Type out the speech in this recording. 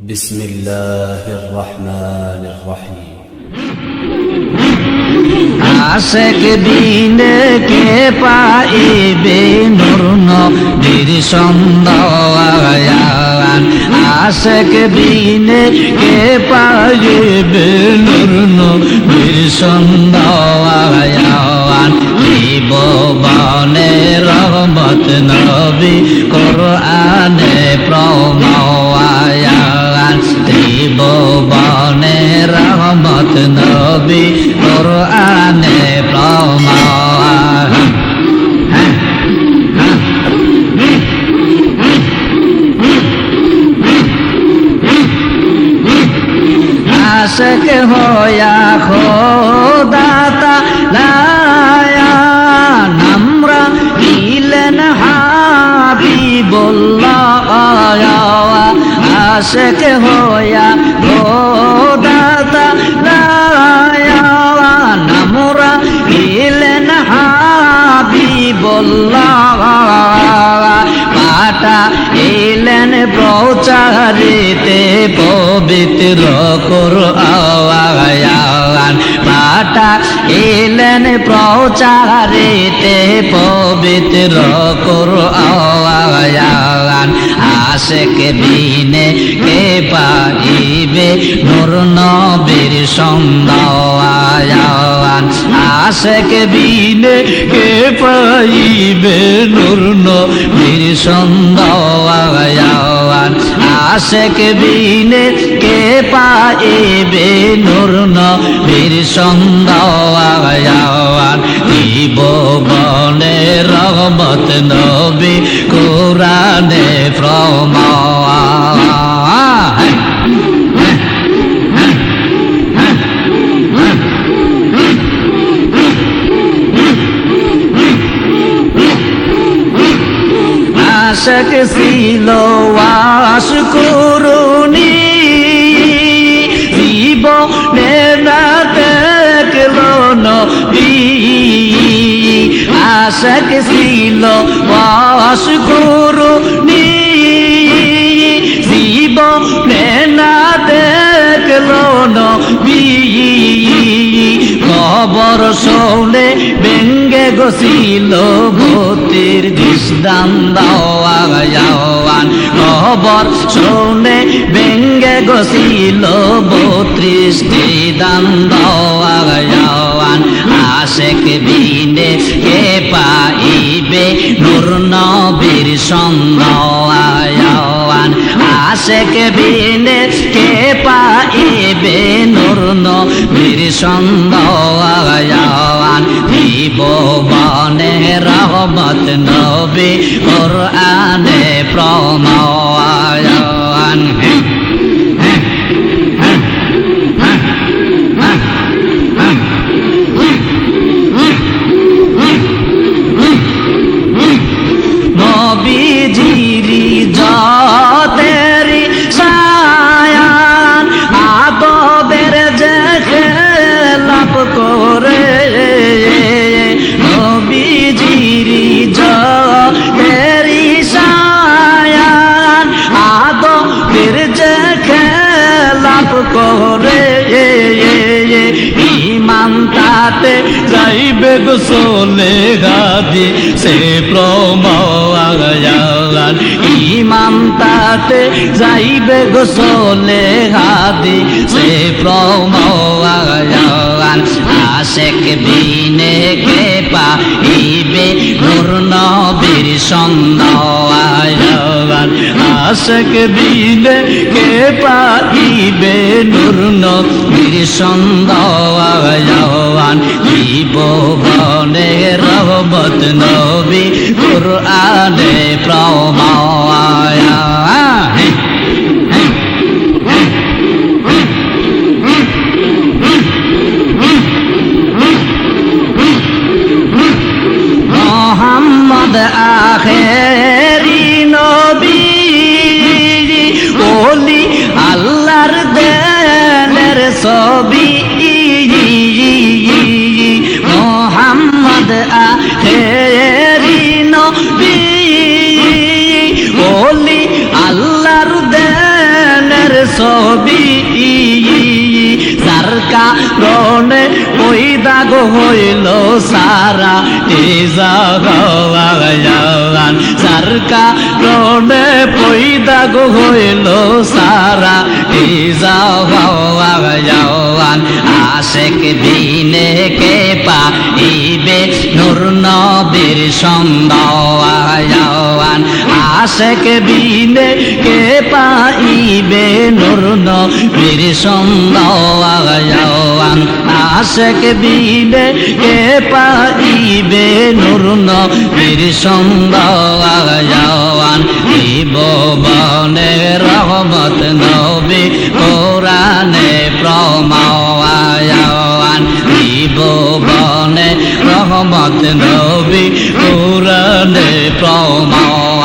بسم الله الرحمن الرحيم আশেক দিনে কে পাইবে নূর নবীর সন্দান আশেক দিনে কে পাইবে নূর নবীর সন্দান জীবনে রহমত নবী কোরআনে নবী কোরআনে প্রমাণ। আশক হয়া খোদাতা লায়া নামরা ইলেন হাবিবুল্লাহ। আশক হয়া খোদাতা এলেন প্রচারিতে পবিত্র কর আওয়ান পাটা এলেন প্রচারিতে পবিত্র কর আওয়ান আশেক বিনে কে পাইবে? নূর নবীর সন্দাওয়ান আশেক বিনে কে পাইবে নূর নবীর সন্দাওয়ান আশেক বিনে কে পাইবে নূর নবীর সন্দাওয়ান দিব বনে রহমত নবী, কোরআনে প্রমা আশক ছিল ওয়াস করুনি জীবনে না দেখল নবী। আশক ছিল ওয়াস করুনি জীবনে না দেখল নবী। খবর শোনে গছিল ভূতির দিশদান দাওয়ান খবর শোনে গছিল আশেক বিনে কে পাইবে নূর নবীর সন্দাওয়ান আশেক বিনে কে পাইবে নূর নবীর জীবনে রহমত নবী কোরআনে প্রমায়ান। নবীজিরি তাতে যাইবে গোসলে গাদি সে প্রমায়ান ইমান তাতে যাইবে গোসলে গাদি সে প্রমায়ান আশেক বিনে কে পাইবে নূর নবীর সন্দাওয়ান আশেক বিনে কে পাইবে নূর নবীর সন্দাওয়ান জীবনে রহমত নবী কুরআনে প্রমায়া মোহাম্মদ ছবি মোহাম্মদ নবী। ওলি আল্লাহর দেনের ছবি। যার কারণে ওই দাগ হইল সারা। জাগান যার কারণে ওই দাগ হইল সারা আশেক দিনে কে পাইবে? নূর নবীর সন্দান আশেক দিনে কে পাইবে? নূর নবীর সন্দান আশেক দিনে কে পাইবে? নূর নবীর সন্দান জীবনে রহমত নবী নবী কোরআনে প্রমাণ।